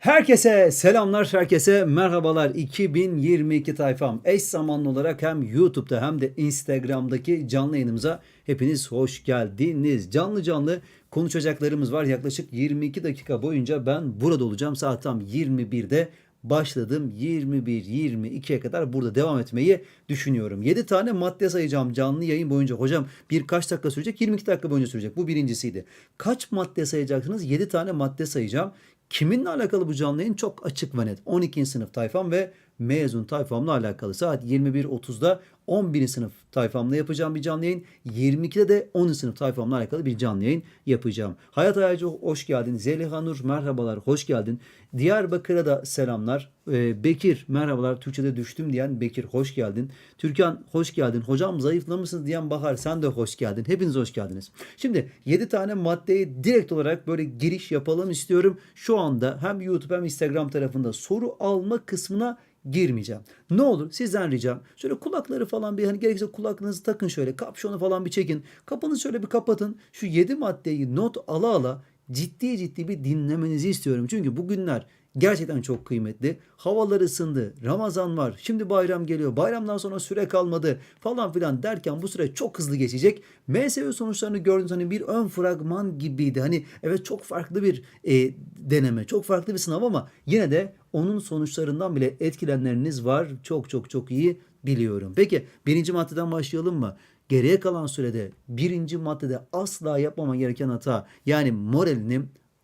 Herkese selamlar, herkese merhabalar. 2022 tayfam. Eş zamanlı olarak hem YouTube'da hem de Instagram'daki canlı yayınımıza hepiniz hoş geldiniz. Canlı canlı konuşacaklarımız var. Yaklaşık 22 dakika boyunca ben burada olacağım. Saat tam 21'de başladım. 21-22'ye kadar burada devam etmeyi düşünüyorum. 7 tane madde sayacağım canlı yayın boyunca. Hocam birkaç dakika sürecek, 22 dakika boyunca sürecek. Bu birincisiydi. Kaç madde sayacaksınız? 7 tane madde sayacağım. Kiminle alakalı bu canlı yayın çok açık ve net. 12. sınıf tayfam ve mezun tayfamla alakalı. Saat 21.30'da 11. sınıf tayfamla yapacağım bir canlı yayın. 22'de de 10. sınıf tayfamla alakalı bir canlı yayın yapacağım. Hayat Ayacı hoş geldin. Zeliha Nur merhabalar hoş geldin. Diyarbakır'a da selamlar. Ee, Bekir merhabalar Türkçe'de düştüm diyen Bekir hoş geldin. Türkan hoş geldin. Hocam zayıflamışsınız diyen Bahar sen de hoş geldin. Hepiniz hoş geldiniz. Şimdi 7 tane maddeyi direkt olarak böyle giriş yapalım istiyorum. Şu anda hem YouTube hem Instagram tarafında soru alma kısmına girmeyeceğim. Ne olur sizden ricam şöyle kulakları falan bir hani gerekirse kulaklığınızı takın şöyle kapşonu falan bir çekin. Kapınızı şöyle bir kapatın. Şu 7 maddeyi not ala ala ciddi ciddi bir dinlemenizi istiyorum. Çünkü bu günler gerçekten çok kıymetli. Havalar ısındı. Ramazan var. Şimdi bayram geliyor. Bayramdan sonra süre kalmadı falan filan derken bu süre çok hızlı geçecek. MSV sonuçlarını gördüğünüz hani bir ön fragman gibiydi. Hani evet çok farklı bir e, deneme, çok farklı bir sınav ama yine de onun sonuçlarından bile etkilenleriniz var. Çok çok çok iyi biliyorum. Peki birinci maddeden başlayalım mı? Geriye kalan sürede birinci maddede asla yapmama gereken hata yani moralini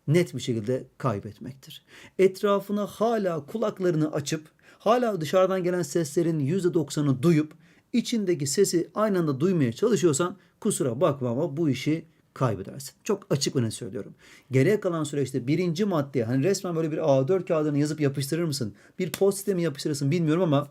net bir şekilde kaybetmektir. Etrafına hala kulaklarını açıp hala dışarıdan gelen seslerin %90'ını duyup içindeki sesi aynı anda duymaya çalışıyorsan kusura bakma ama bu işi kaybedersin. Çok açık ve net söylüyorum. Geriye kalan süreçte birinci maddeye hani resmen böyle bir A4 kağıdını yazıp yapıştırır mısın? Bir post mi yapıştırırsın bilmiyorum ama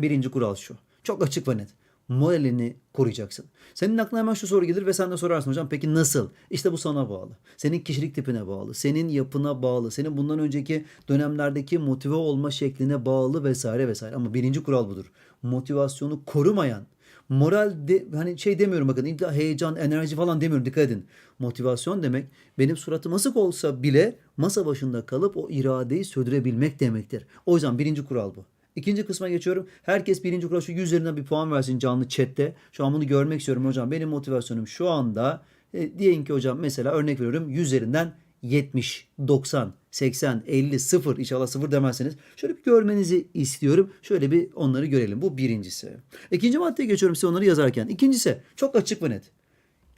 birinci kural şu. Çok açık ve net moralini koruyacaksın. Senin aklına hemen şu soru gelir ve sen de sorarsın hocam peki nasıl? İşte bu sana bağlı. Senin kişilik tipine bağlı. Senin yapına bağlı. Senin bundan önceki dönemlerdeki motive olma şekline bağlı vesaire vesaire. Ama birinci kural budur. Motivasyonu korumayan, moral de, hani şey demiyorum bakın heyecan, enerji falan demiyorum dikkat edin. Motivasyon demek benim suratım asık olsa bile masa başında kalıp o iradeyi sürdürebilmek demektir. O yüzden birinci kural bu. İkinci kısma geçiyorum. Herkes birinci kural şu 100 üzerinden bir puan versin canlı chatte. Şu an bunu görmek istiyorum hocam. Benim motivasyonum şu anda e, diyelim ki hocam mesela örnek veriyorum 100 üzerinden 70, 90, 80, 50, 0 inşallah 0 demezseniz şöyle bir görmenizi istiyorum. Şöyle bir onları görelim. Bu birincisi. İkinci maddeye geçiyorum size onları yazarken. İkincisi çok açık ve net.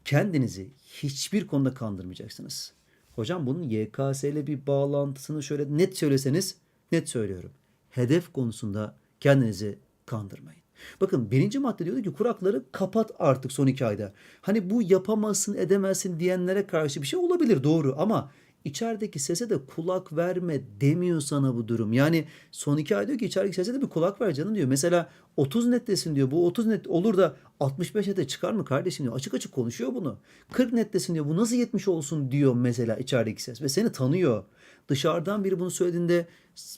Kendinizi hiçbir konuda kandırmayacaksınız. Hocam bunun YKS ile bir bağlantısını şöyle net söyleseniz net söylüyorum hedef konusunda kendinizi kandırmayın. Bakın birinci madde diyordu ki kurakları kapat artık son iki ayda. Hani bu yapamazsın edemezsin diyenlere karşı bir şey olabilir doğru ama içerideki sese de kulak verme demiyor sana bu durum. Yani son iki ay diyor ki içerideki sese de bir kulak ver canım diyor. Mesela 30 nettesin diyor. Bu 30 net olur da 65 nete çıkar mı kardeşim diyor. Açık açık konuşuyor bunu. 40 nettesin diyor. Bu nasıl 70 olsun diyor mesela içerideki ses. Ve seni tanıyor. Dışarıdan biri bunu söylediğinde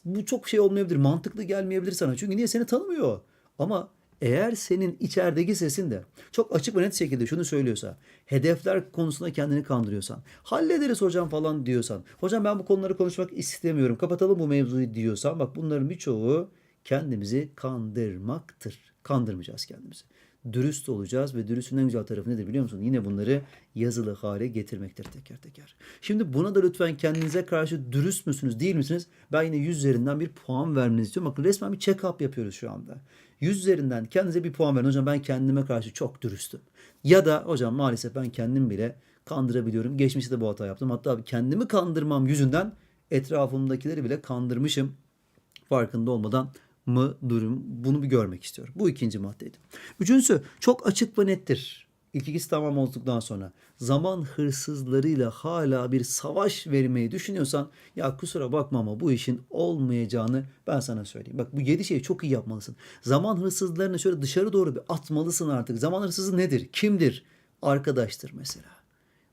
bu çok şey olmayabilir. Mantıklı gelmeyebilir sana. Çünkü niye seni tanımıyor. Ama eğer senin içerideki sesin de çok açık ve net şekilde şunu söylüyorsa, hedefler konusunda kendini kandırıyorsan, hallederiz hocam falan diyorsan, hocam ben bu konuları konuşmak istemiyorum, kapatalım bu mevzuyu diyorsan, bak bunların birçoğu kendimizi kandırmaktır. Kandırmayacağız kendimizi. Dürüst olacağız ve dürüstlüğün en güzel tarafı nedir biliyor musun? Yine bunları yazılı hale getirmektir teker teker. Şimdi buna da lütfen kendinize karşı dürüst müsünüz değil misiniz? Ben yine 100 üzerinden bir puan vermenizi istiyorum. Bakın resmen bir check-up yapıyoruz şu anda. 100 üzerinden kendinize bir puan verin. Hocam ben kendime karşı çok dürüstüm. Ya da hocam maalesef ben kendim bile kandırabiliyorum. Geçmişte de bu hata yaptım. Hatta kendimi kandırmam yüzünden etrafımdakileri bile kandırmışım. Farkında olmadan mı durum bunu bir görmek istiyorum. Bu ikinci maddeydi. Üçüncüsü çok açık ve nettir. İlk tamam olduktan sonra zaman hırsızlarıyla hala bir savaş vermeyi düşünüyorsan ya kusura bakma ama bu işin olmayacağını ben sana söyleyeyim. Bak bu yedi şeyi çok iyi yapmalısın. Zaman hırsızlarını şöyle dışarı doğru bir atmalısın artık. Zaman hırsızı nedir? Kimdir? Arkadaştır mesela.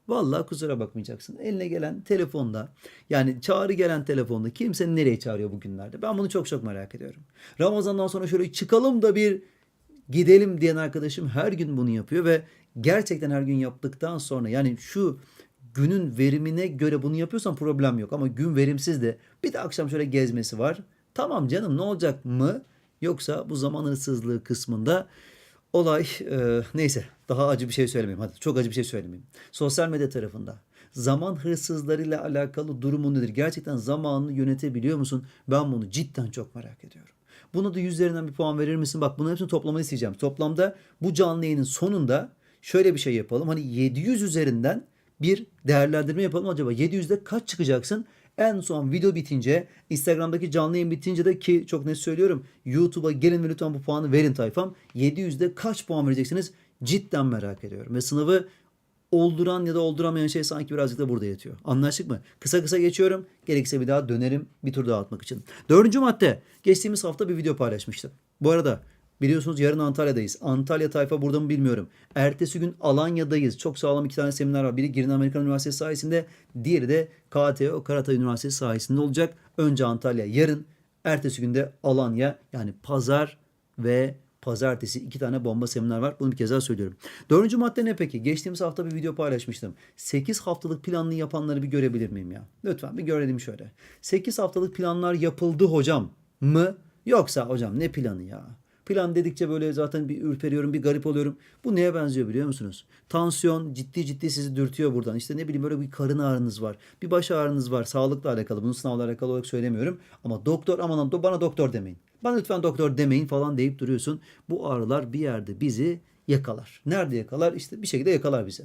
Vallahi kusura bakmayacaksın. Eline gelen telefonda yani çağrı gelen telefonda kimsenin nereye çağırıyor bugünlerde? Ben bunu çok çok merak ediyorum. Ramazandan sonra şöyle çıkalım da bir gidelim diyen arkadaşım her gün bunu yapıyor ve gerçekten her gün yaptıktan sonra yani şu günün verimine göre bunu yapıyorsan problem yok. Ama gün verimsiz de bir de akşam şöyle gezmesi var. Tamam canım ne olacak mı? Yoksa bu zaman hırsızlığı kısmında olay e, neyse daha acı bir şey söylemeyeyim. Hadi çok acı bir şey söylemeyeyim. Sosyal medya tarafında zaman hırsızlarıyla alakalı durumu nedir? Gerçekten zamanını yönetebiliyor musun? Ben bunu cidden çok merak ediyorum. Buna da yüzlerinden bir puan verir misin? Bak bunların hepsini toplamanı isteyeceğim. Toplamda bu canlı yayının sonunda şöyle bir şey yapalım. Hani 700 üzerinden bir değerlendirme yapalım. Acaba 700'de kaç çıkacaksın? En son video bitince Instagram'daki canlı yayın bitince de ki çok net söylüyorum YouTube'a gelin ve lütfen bu puanı verin tayfam. 700'de kaç puan vereceksiniz? Cidden merak ediyorum. Ve sınavı olduran ya da olduramayan şey sanki birazcık da burada yatıyor. Anlaştık mı? Kısa kısa geçiyorum. Gerekirse bir daha dönerim bir tur daha atmak için. Dördüncü madde. Geçtiğimiz hafta bir video paylaşmıştım. Bu arada biliyorsunuz yarın Antalya'dayız. Antalya tayfa burada mı bilmiyorum. Ertesi gün Alanya'dayız. Çok sağlam iki tane seminer var. Biri Girin Amerikan Üniversitesi sayesinde. Diğeri de KTO Karatay Üniversitesi sayesinde olacak. Önce Antalya yarın. Ertesi günde Alanya yani pazar ve pazartesi iki tane bomba seminer var. Bunu bir kez daha söylüyorum. Dördüncü madde ne peki? Geçtiğimiz hafta bir video paylaşmıştım. 8 haftalık planlı yapanları bir görebilir miyim ya? Lütfen bir görelim şöyle. 8 haftalık planlar yapıldı hocam mı? Yoksa hocam ne planı ya? Plan dedikçe böyle zaten bir ürperiyorum, bir garip oluyorum. Bu neye benziyor biliyor musunuz? Tansiyon ciddi ciddi sizi dürtüyor buradan. İşte ne bileyim böyle bir karın ağrınız var. Bir baş ağrınız var. Sağlıkla alakalı. Bunu sınavla alakalı olarak söylemiyorum. Ama doktor aman bana doktor demeyin. Bana lütfen doktor demeyin falan deyip duruyorsun. Bu ağrılar bir yerde bizi yakalar. Nerede yakalar? İşte bir şekilde yakalar bize.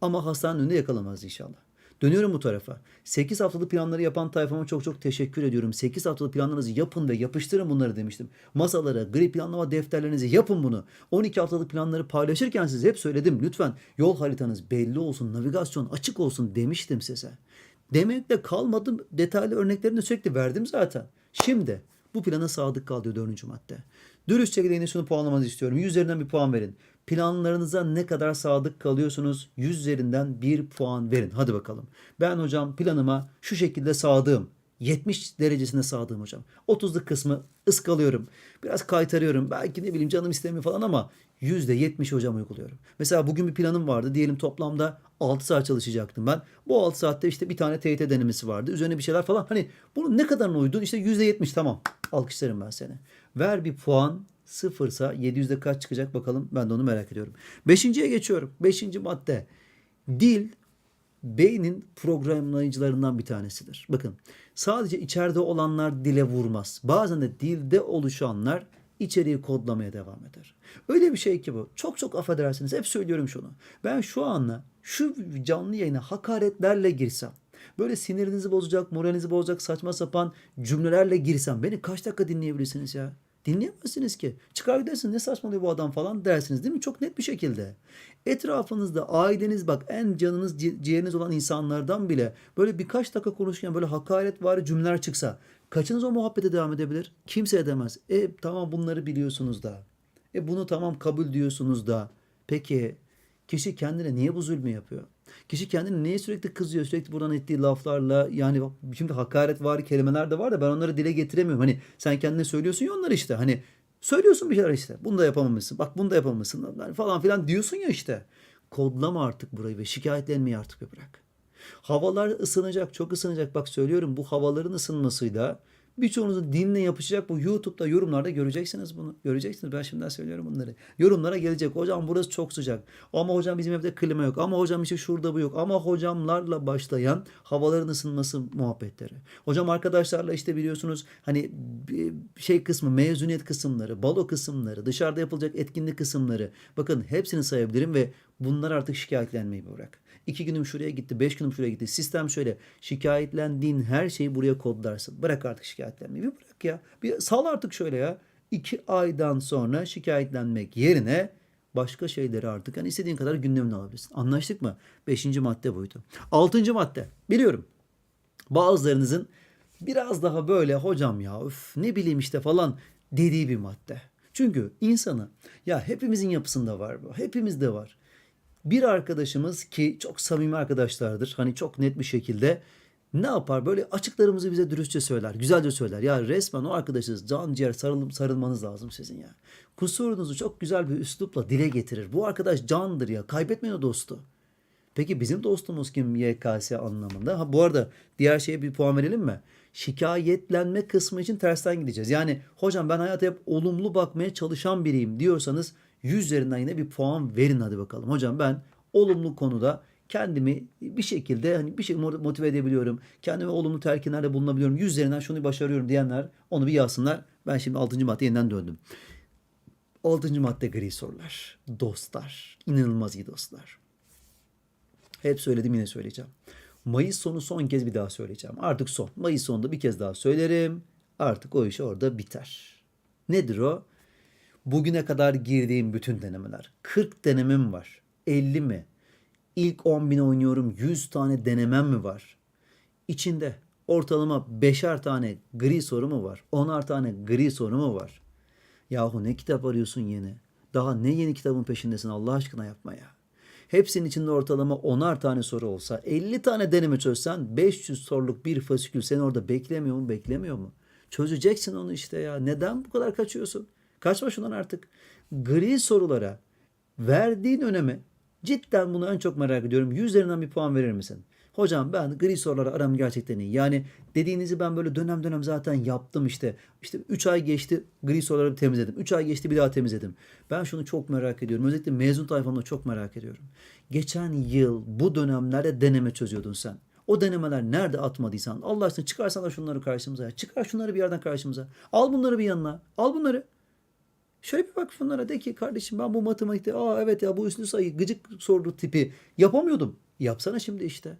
Ama hastanenin önünde yakalamaz inşallah. Dönüyorum bu tarafa. 8 haftalık planları yapan tayfama çok çok teşekkür ediyorum. 8 haftalık planlarınızı yapın ve yapıştırın bunları demiştim. Masalara, gri planlama defterlerinizi yapın bunu. 12 haftalık planları paylaşırken size hep söyledim. Lütfen yol haritanız belli olsun, navigasyon açık olsun demiştim size. Demekle kalmadım. Detaylı örneklerini de sürekli verdim zaten. Şimdi bu plana sadık kal diyor dördüncü madde. Dürüstçe yine şunu puanlamanızı istiyorum. 100 üzerinden bir puan verin. Planlarınıza ne kadar sadık kalıyorsunuz? 100 üzerinden bir puan verin. Hadi bakalım. Ben hocam planıma şu şekilde sadığım. 70 derecesinde sadığım hocam. 30'luk kısmı ıskalıyorum. Biraz kaytarıyorum. Belki ne bileyim canım istemiyor falan ama %70 hocam uyguluyorum. Mesela bugün bir planım vardı. Diyelim toplamda 6 saat çalışacaktım ben. Bu 6 saatte işte bir tane TYT denemesi vardı. Üzerine bir şeyler falan. Hani bunun ne kadarına uydun? İşte %70 tamam. Alkışlarım ben seni. Ver bir puan. Sıfırsa 700'de kaç çıkacak bakalım. Ben de onu merak ediyorum. Beşinciye geçiyorum. Beşinci madde. Dil beynin programlayıcılarından bir tanesidir. Bakın sadece içeride olanlar dile vurmaz. Bazen de dilde oluşanlar içeriği kodlamaya devam eder. Öyle bir şey ki bu. Çok çok affedersiniz. Hep söylüyorum şunu. Ben şu anla şu canlı yayına hakaretlerle girsem böyle sinirinizi bozacak, moralinizi bozacak saçma sapan cümlelerle girsem beni kaç dakika dinleyebilirsiniz ya? Dinleyemezsiniz ki. Çıkar gidersiniz ne saçmalıyor bu adam falan dersiniz değil mi? Çok net bir şekilde. Etrafınızda aileniz bak en canınız ci- ciğeriniz olan insanlardan bile böyle birkaç dakika konuşurken böyle hakaret var cümleler çıksa kaçınız o muhabbete devam edebilir? Kimse edemez. E tamam bunları biliyorsunuz da. E bunu tamam kabul diyorsunuz da. Peki kişi kendine niye bu zulmü yapıyor? Kişi kendine niye sürekli kızıyor? Sürekli buradan ettiği laflarla yani şimdi hakaret var kelimeler de var da ben onları dile getiremiyorum. Hani sen kendine söylüyorsun ya onları işte. Hani söylüyorsun bir şeyler işte. Bunu da yapamamışsın. Bak bunu da yapamamışsın yani falan filan diyorsun ya işte. Kodlama artık burayı ve şikayetlenmeyi artık bırak. Havalar ısınacak, çok ısınacak. Bak söylüyorum bu havaların ısınmasıyla birçoğunuzun dinle yapışacak. Bu YouTube'da yorumlarda göreceksiniz bunu. Göreceksiniz. Ben şimdiden söylüyorum bunları. Yorumlara gelecek. Hocam burası çok sıcak. Ama hocam bizim evde klima yok. Ama hocam işte şurada bu yok. Ama hocamlarla başlayan havaların ısınması muhabbetleri. Hocam arkadaşlarla işte biliyorsunuz hani şey kısmı, mezuniyet kısımları, balo kısımları, dışarıda yapılacak etkinlik kısımları. Bakın hepsini sayabilirim ve bunlar artık şikayetlenmeyi bırak. İki günüm şuraya gitti, beş günüm şuraya gitti. Sistem şöyle. Şikayetlendiğin her şeyi buraya kodlarsın. Bırak artık şikayetlenmeyi. Bir bırak ya. Bir sal artık şöyle ya. İki aydan sonra şikayetlenmek yerine başka şeyleri artık hani istediğin kadar gündemine alabilirsin. Anlaştık mı? Beşinci madde buydu. Altıncı madde. Biliyorum. Bazılarınızın biraz daha böyle hocam ya üf, ne bileyim işte falan dediği bir madde. Çünkü insanı ya hepimizin yapısında var bu. Hepimizde var. Bir arkadaşımız ki çok samimi arkadaşlardır. Hani çok net bir şekilde ne yapar? Böyle açıklarımızı bize dürüstçe söyler. Güzelce söyler. Ya resmen o arkadaşınız can ciğer sarılıp sarılmanız lazım sizin ya. Kusurunuzu çok güzel bir üslupla dile getirir. Bu arkadaş candır ya. Kaybetmeyin o dostu. Peki bizim dostumuz kim YKS anlamında? Ha bu arada diğer şeye bir puan verelim mi? Şikayetlenme kısmı için tersten gideceğiz. Yani hocam ben hayata hep olumlu bakmaya çalışan biriyim diyorsanız 100 üzerinden yine bir puan verin hadi bakalım. Hocam ben olumlu konuda kendimi bir şekilde hani bir şey motive edebiliyorum. Kendime olumlu telkinlerde bulunabiliyorum. 100 üzerinden şunu başarıyorum diyenler onu bir yazsınlar. Ben şimdi 6. maddeye yeniden döndüm. 6. madde gri sorular. Dostlar. İnanılmaz iyi dostlar. Hep söyledim yine söyleyeceğim. Mayıs sonu son kez bir daha söyleyeceğim. Artık son. Mayıs sonunda bir kez daha söylerim. Artık o iş orada biter. Nedir o? Bugüne kadar girdiğim bütün denemeler. 40 denemem var. 50 mi? İlk 10 bin oynuyorum 100 tane denemem mi var? İçinde ortalama 5'er tane gri soru mu var? 10'ar tane gri soru mu var? Yahu ne kitap arıyorsun yeni? Daha ne yeni kitabın peşindesin Allah aşkına yapma ya. Hepsinin içinde ortalama 10'ar tane soru olsa 50 tane deneme çözsen 500 soruluk bir fasikül seni orada beklemiyor mu beklemiyor mu? Çözeceksin onu işte ya. Neden bu kadar kaçıyorsun? Kaçma şundan artık. Gri sorulara verdiğin önemi cidden bunu en çok merak ediyorum. 100 üzerinden bir puan verir misin? Hocam ben gri sorulara aram gerçekten iyi. Yani dediğinizi ben böyle dönem dönem zaten yaptım işte. İşte 3 ay geçti gri soruları temizledim. 3 ay geçti bir daha temizledim. Ben şunu çok merak ediyorum. Özellikle mezun tayfamda çok merak ediyorum. Geçen yıl bu dönemlerde deneme çözüyordun sen. O denemeler nerede atmadıysan Allah aşkına çıkarsana şunları karşımıza. Çıkar şunları bir yerden karşımıza. Al bunları bir yanına. Al bunları. Şöyle bir bak bunlara de ki kardeşim ben bu matematikte aa evet ya bu üslü sayı gıcık soru tipi yapamıyordum. Yapsana şimdi işte.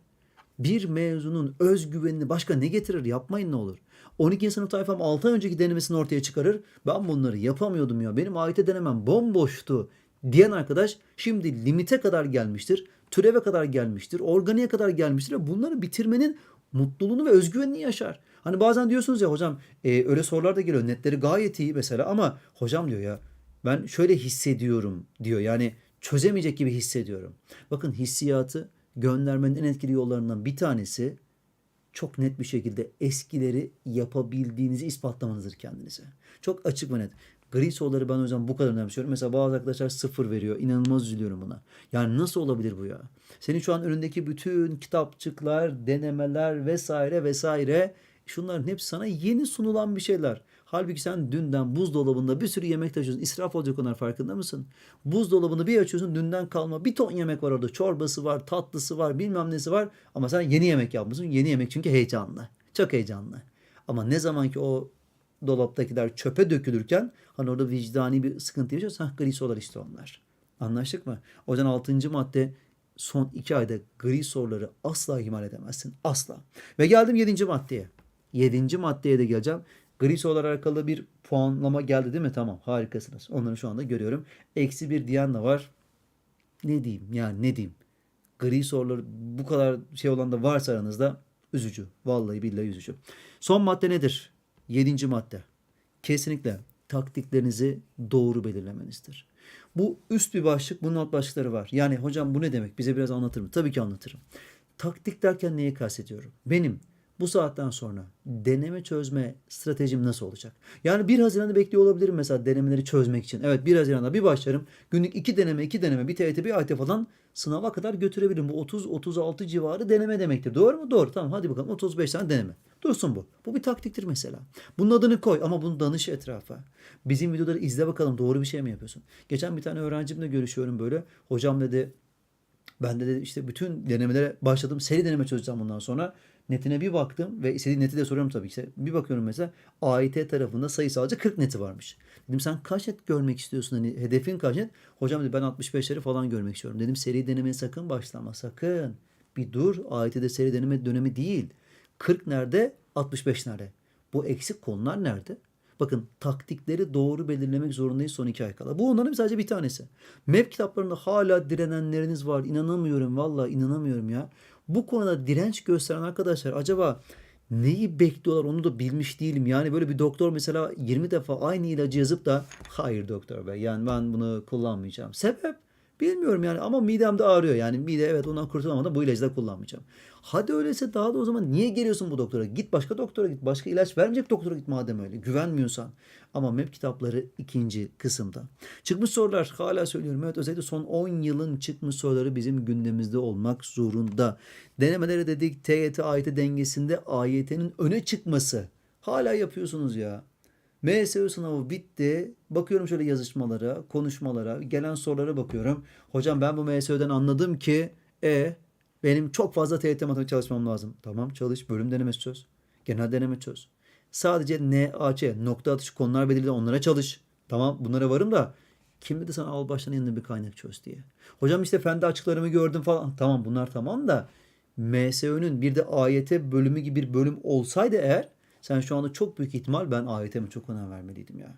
Bir mezunun özgüvenini başka ne getirir yapmayın ne olur. 12. sınıf tayfam 6 ay önceki denemesini ortaya çıkarır. Ben bunları yapamıyordum ya benim AYT denemem bomboştu diyen arkadaş şimdi limite kadar gelmiştir. Türeve kadar gelmiştir. Organiğe kadar gelmiştir. Bunları bitirmenin mutluluğunu ve özgüvenini yaşar. Hani bazen diyorsunuz ya hocam e, öyle sorular da geliyor. Netleri gayet iyi mesela ama hocam diyor ya ben şöyle hissediyorum diyor. Yani çözemeyecek gibi hissediyorum. Bakın hissiyatı göndermenin en etkili yollarından bir tanesi çok net bir şekilde eskileri yapabildiğinizi ispatlamanızdır kendinize. Çok açık ve net. Gri soruları ben o yüzden bu kadar önemsiyorum. Mesela bazı arkadaşlar sıfır veriyor. İnanılmaz üzülüyorum buna. Yani nasıl olabilir bu ya? Senin şu an önündeki bütün kitapçıklar, denemeler vesaire vesaire şunların hepsi sana yeni sunulan bir şeyler. Halbuki sen dünden buzdolabında bir sürü yemek taşıyorsun. İsraf olacak onlar farkında mısın? Buzdolabını bir açıyorsun dünden kalma bir ton yemek var orada. Çorbası var, tatlısı var, bilmem nesi var. Ama sen yeni yemek yapmışsın. Yeni yemek çünkü heyecanlı. Çok heyecanlı. Ama ne zaman ki o dolaptakiler çöpe dökülürken hani orada vicdani bir sıkıntı yaşıyorsan hah, gri sorular işte onlar. Anlaştık mı? O yüzden 6. madde son 2 ayda gri soruları asla ihmal edemezsin. Asla. Ve geldim 7. maddeye. 7. maddeye de geleceğim. Gri sorular alakalı bir puanlama geldi değil mi? Tamam harikasınız. Onları şu anda görüyorum. Eksi bir diyen de var. Ne diyeyim yani ne diyeyim. Gri soruları bu kadar şey olan da varsa aranızda üzücü. Vallahi billahi üzücü. Son madde nedir? Yedinci madde. Kesinlikle taktiklerinizi doğru belirlemenizdir. Bu üst bir başlık, bunun alt başlıkları var. Yani hocam bu ne demek? Bize biraz anlatır mı? Tabii ki anlatırım. Taktik derken neyi kastediyorum? Benim bu saatten sonra deneme çözme stratejim nasıl olacak? Yani 1 Haziran'ı bekliyor olabilirim mesela denemeleri çözmek için. Evet 1 Haziran'da bir başlarım. Günlük 2 deneme, 2 deneme, bir TYT, bir AYT falan sınava kadar götürebilirim. Bu 30-36 civarı deneme demektir. Doğru mu? Doğru. Tamam hadi bakalım 35 tane deneme. Dursun bu. Bu bir taktiktir mesela. Bunun adını koy ama bunu danış etrafa. Bizim videoları izle bakalım doğru bir şey mi yapıyorsun? Geçen bir tane öğrencimle görüşüyorum böyle. Hocam dedi ben de işte bütün denemelere başladım. Seri deneme çözeceğim bundan sonra. Netine bir baktım ve istediği neti de soruyorum tabii ki. Bir bakıyorum mesela AYT tarafında sayısalca 40 neti varmış. Dedim sen kaç net görmek istiyorsun? Hani hedefin kaç net? Hocam dedi ben 65'leri falan görmek istiyorum. Dedim seri denemeye sakın başlama sakın. Bir dur AYT'de seri deneme dönemi değil. 40 nerede? 65 nerede? Bu eksik konular nerede? Bakın taktikleri doğru belirlemek zorundayız son iki ay kala. Bu onların sadece bir tanesi. MEP kitaplarında hala direnenleriniz var. İnanamıyorum valla inanamıyorum ya. Bu konuda direnç gösteren arkadaşlar acaba neyi bekliyorlar onu da bilmiş değilim. Yani böyle bir doktor mesela 20 defa aynı ilacı yazıp da hayır doktor bey yani ben bunu kullanmayacağım. Sebep? Bilmiyorum yani ama midemde ağrıyor. Yani mide evet ondan kurtulamadım bu ilacı da kullanmayacağım. Hadi öyleyse daha da o zaman niye geliyorsun bu doktora? Git başka doktora git. Başka ilaç vermeyecek doktora git madem öyle. Güvenmiyorsan. Ama MEP kitapları ikinci kısımda. Çıkmış sorular hala söylüyorum. Evet özellikle son 10 yılın çıkmış soruları bizim gündemimizde olmak zorunda. Denemeleri dedik TYT AYT dengesinde AYT'nin öne çıkması. Hala yapıyorsunuz ya. MSU sınavı bitti. Bakıyorum şöyle yazışmalara, konuşmalara, gelen sorulara bakıyorum. Hocam ben bu MSU'den anladım ki e benim çok fazla TYT matematik çalışmam lazım. Tamam çalış. Bölüm denemesi çöz. Genel deneme çöz. Sadece NAC, nokta atışı konular belirli onlara çalış. Tamam bunlara varım da kim dedi sana al baştan yanına bir kaynak çöz diye. Hocam işte fende açıklarımı gördüm falan. Tamam bunlar tamam da MSÖ'nün bir de AYT bölümü gibi bir bölüm olsaydı eğer sen şu anda çok büyük ihtimal ben AYT'me çok önem vermeliydim ya.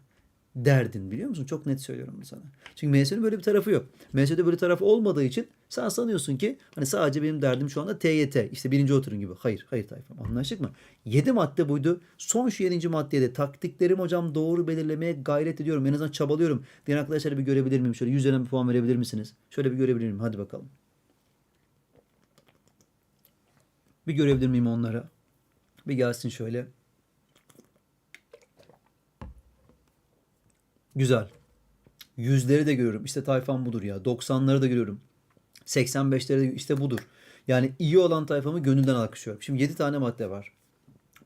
Derdin biliyor musun? Çok net söylüyorum bunu sana. Çünkü MSÖ'nün böyle bir tarafı yok. MSÖ'de böyle tarafı olmadığı için sen sanıyorsun ki hani sadece benim derdim şu anda TYT. işte birinci oturun gibi. Hayır, hayır tayfam. Anlaştık mı? 7 madde buydu. Son şu 7. maddeye de taktiklerim hocam doğru belirlemeye gayret ediyorum. En azından çabalıyorum. Diğer arkadaşları bir görebilir miyim? Şöyle 100 üzerinden bir puan verebilir misiniz? Şöyle bir görebilir miyim? Hadi bakalım. Bir görebilir miyim onlara? Bir gelsin şöyle. Güzel. Yüzleri de görüyorum. İşte tayfam budur ya. 90'ları da görüyorum. 85'leri de işte budur. Yani iyi olan tayfamı gönülden alkışlıyorum. Şimdi 7 tane madde var.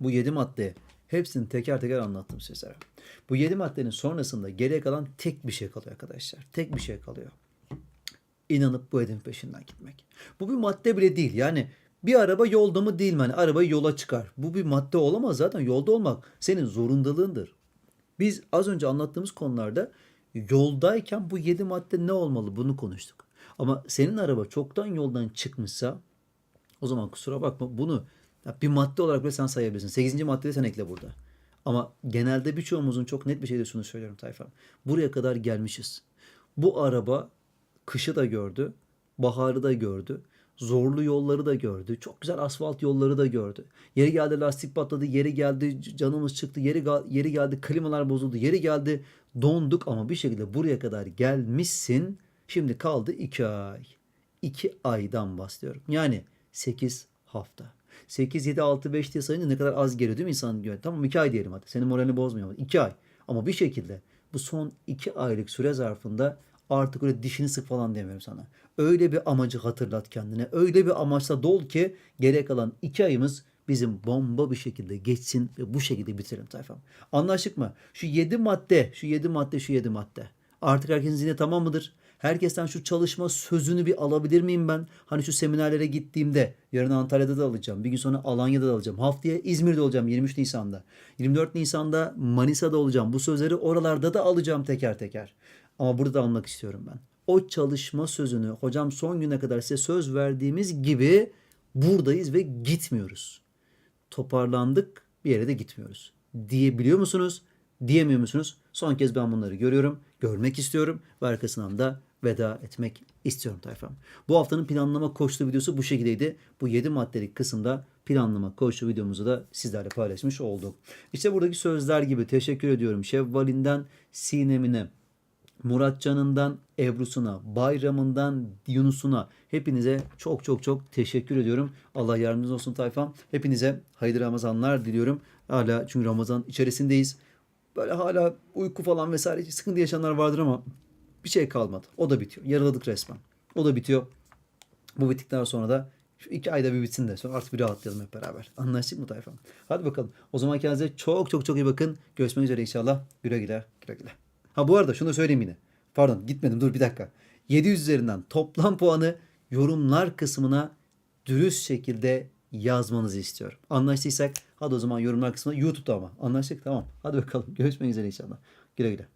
Bu 7 madde hepsini teker teker anlattım sizlere. Bu 7 maddenin sonrasında geriye kalan tek bir şey kalıyor arkadaşlar. Tek bir şey kalıyor. İnanıp bu hedefin peşinden gitmek. Bu bir madde bile değil. Yani bir araba yolda mı değil mi? Hani arabayı yola çıkar. Bu bir madde olamaz zaten. Yolda olmak senin zorundalığındır. Biz az önce anlattığımız konularda yoldayken bu 7 madde ne olmalı bunu konuştuk. Ama senin araba çoktan yoldan çıkmışsa o zaman kusura bakma bunu bir madde olarak bile sen sayabilirsin. 8. maddeyi sen ekle burada. Ama genelde birçoğumuzun çok net bir şeyde şunu söylüyorum tayfam. Buraya kadar gelmişiz. Bu araba kışı da gördü, baharı da gördü, zorlu yolları da gördü, çok güzel asfalt yolları da gördü. Yeri geldi lastik patladı, yeri geldi canımız çıktı, yeri, yeri geldi klimalar bozuldu, yeri geldi donduk ama bir şekilde buraya kadar gelmişsin. Şimdi kaldı 2 ay. 2 aydan bahsediyorum. Yani 8 hafta. 8, 7, 6, 5 diye sayınca ne kadar az geliyor değil mi insan diyor. Tamam 2 ay diyelim hadi. Senin moralini bozmuyor. 2 ay. Ama bir şekilde bu son 2 aylık süre zarfında artık öyle dişini sık falan demiyorum sana. Öyle bir amacı hatırlat kendine. Öyle bir amaçla dol ki geriye kalan 2 ayımız bizim bomba bir şekilde geçsin ve bu şekilde bitirelim tayfam. Anlaştık mı? Şu 7 madde, şu 7 madde, şu 7 madde. Artık herkesin zihni tamam mıdır? Herkesten şu çalışma sözünü bir alabilir miyim ben? Hani şu seminerlere gittiğimde yarın Antalya'da da alacağım. Bir gün sonra Alanya'da da alacağım. Haftaya İzmir'de olacağım 23 Nisan'da. 24 Nisan'da Manisa'da olacağım. Bu sözleri oralarda da alacağım teker teker. Ama burada da almak istiyorum ben. O çalışma sözünü hocam son güne kadar size söz verdiğimiz gibi buradayız ve gitmiyoruz. Toparlandık bir yere de gitmiyoruz. Diyebiliyor musunuz? Diyemiyor musunuz? Son kez ben bunları görüyorum, görmek istiyorum ve arkasından da veda etmek istiyorum tayfam. Bu haftanın planlama koştu videosu bu şekildeydi. Bu 7 maddelik kısımda planlama koştu videomuzu da sizlerle paylaşmış olduk. İşte buradaki sözler gibi teşekkür ediyorum. Şevvalinden Sinem'ine, Muratcan'ından Ebru'suna, Bayram'ından Yunus'una hepinize çok çok çok teşekkür ediyorum. Allah yardımcınız olsun tayfam. Hepinize hayırlı Ramazanlar diliyorum. Hala çünkü Ramazan içerisindeyiz. Böyle hala uyku falan vesaire sıkıntı yaşayanlar vardır ama bir şey kalmadı. O da bitiyor. Yaraladık resmen. O da bitiyor. Bu bittikten sonra da şu iki ayda bir bitsin de sonra artık bir rahatlayalım hep beraber. Anlaştık mı tayfam? Hadi bakalım. O zaman kendinize çok çok çok iyi bakın. Görüşmek üzere inşallah. Güle güle. Güle güle. Ha bu arada şunu söyleyeyim yine. Pardon gitmedim dur bir dakika. 700 üzerinden toplam puanı yorumlar kısmına dürüst şekilde yazmanızı istiyorum. Anlaştıysak hadi o zaman yorumlar kısmına YouTube'da ama. Anlaştık tamam. Hadi bakalım. Görüşmek üzere inşallah. Güle güle.